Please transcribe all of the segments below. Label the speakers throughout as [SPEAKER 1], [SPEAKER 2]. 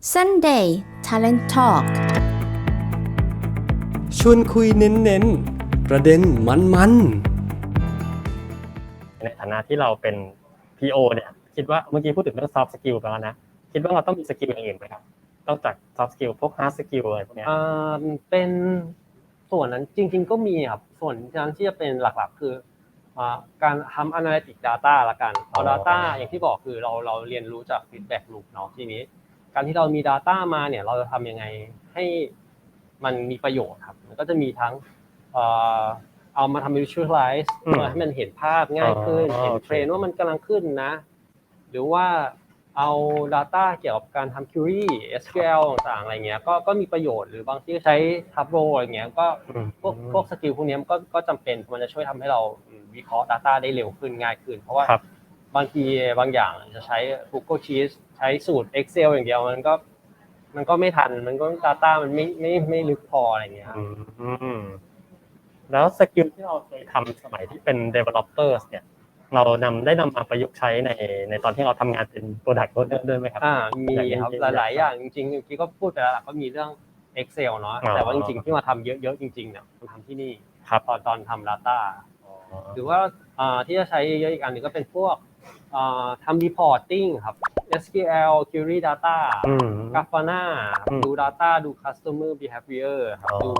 [SPEAKER 1] Sunday Talent Talk
[SPEAKER 2] ชวนคุยเน้นๆ ประเด็นมันๆ
[SPEAKER 3] ในฐานะที่เราเป็น PO เนี่ยคิดว่าเมื่อกี้พูดถึงเรื่อง soft skill ไปแล้วนะ คิดว่าเราต้องมีสกิลอย่างอื่นไหมครับนอกจาก soft skill พวก hard skill อะไรพวกเนี้ย
[SPEAKER 4] อ่าเป็นส่วนนั้นจริง ๆ ก็มีครับ ส่วนนั้นที่จะเป็นหลักๆ คืออ่าการทำ analytic data ละกันเอา data อย่างที่บอกคือเราเราเรียนรู้จาก feedback loop เนาะทีนี้ การที่เรามี data มาเนี่ยเราจะทำยังไงให้มันมีประโยชน์ครับ มันก็จะมีทั้งเอ่อเอามาทำ visualize
[SPEAKER 3] อืม
[SPEAKER 4] เพื่อให้มันเห็นภาพง่ายขึ้น
[SPEAKER 3] อ๋อ
[SPEAKER 4] เห็น
[SPEAKER 3] โอเค
[SPEAKER 4] เทรนด์ว่ามันกำลังขึ้นนะ หรือว่าเอา Data เกี่ยวกับการทำ query SQL ต่างๆอะไรเงี้ยก็ก็มีประโยชน์หรือบางที่ใช้ Tableau อะไรเงี้ยก็
[SPEAKER 3] อืม
[SPEAKER 4] พวกพวกสกิลพวกเนี้ยมันก็ก็จำเป็นมันจะช่วยทำให้เราวิเคราะห์ Data ได้เร็วขึ้นง่ายขึ้น เพราะว่า
[SPEAKER 3] ครับ
[SPEAKER 4] บางทีบางอย่างจะใช้ Google Sheets ใช้สูตร Excel อย่างเดียวมันก็ มันก็ไม่ทัน มันก็ Data มันไม่ไม่ไม่ลึกพออะไรเงี้ยครับ
[SPEAKER 3] อืมแล้วสกิลที่เราเคยทำสมัยที่เป็น developers เนี่ย เรานำได้นำมาประยุกต์ใช้ในในตอนที่เราทำงานเป็น product owner ด้วยไหมครับ
[SPEAKER 4] อ่า มี
[SPEAKER 3] อย่าง
[SPEAKER 4] ครับ
[SPEAKER 3] เช่น
[SPEAKER 4] หลายๆอย่างจริงๆเมื่อกี้ก็พูดไปแล้วล่ะก็มีเรื่อง Excel เนาะ
[SPEAKER 3] อ๋อ
[SPEAKER 4] แต่ว่าจริงๆที่มาทำเยอะๆจริงๆเนี่ยมันทำที่นี่
[SPEAKER 3] ครับ
[SPEAKER 4] ตอนตอนทำ Data หรือว่าอ่าที่จะใช้เยอะๆอีกอันหนึงก็เป็นพวกอ่า ทำ reporting ครับ SQL query data
[SPEAKER 3] อืม
[SPEAKER 4] Grafana
[SPEAKER 3] อืม
[SPEAKER 4] ดู data ดู customer behavior ครับ
[SPEAKER 3] อ๋อ
[SPEAKER 4] ดู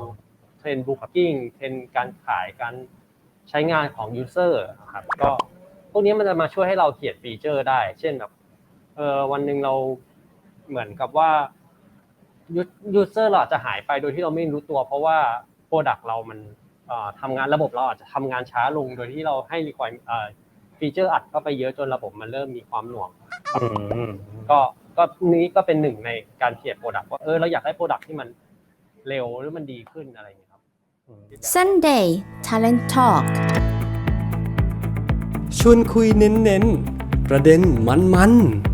[SPEAKER 4] trend booking เทรนการขายการใช้งานของ user ครับก็พวกนี้มันจะมาช่วยให้เราเขียนฟีเจอร์ได้ เช่นแบบเออวันหนึ่งเราเหมือนกับว่า user เราอาจจะหายไปโดยที่เราไม่รู้ตัว เพราะว่า product เรามันเอ่อทำงานระบบเราอาจจะทำงานช้าลงโดยที่เราให้ require เอ่อ ฟีเจอร์อัดเข้าไปเยอะจนระบบมันเริ่มมีความหน่วง
[SPEAKER 3] อืม
[SPEAKER 4] ก็ก็นี้ก็เป็นหนึ่งในการเขียนโปรดักต์ว่าเออเราอยากได้โปรดักต์ที่มันเร็วหรือมันดีขึ้นอะไรอย่างเงี้ยครับ
[SPEAKER 1] Sunday Talent Talk
[SPEAKER 2] ชวนคุยเน้นๆ ประเด็นมันๆ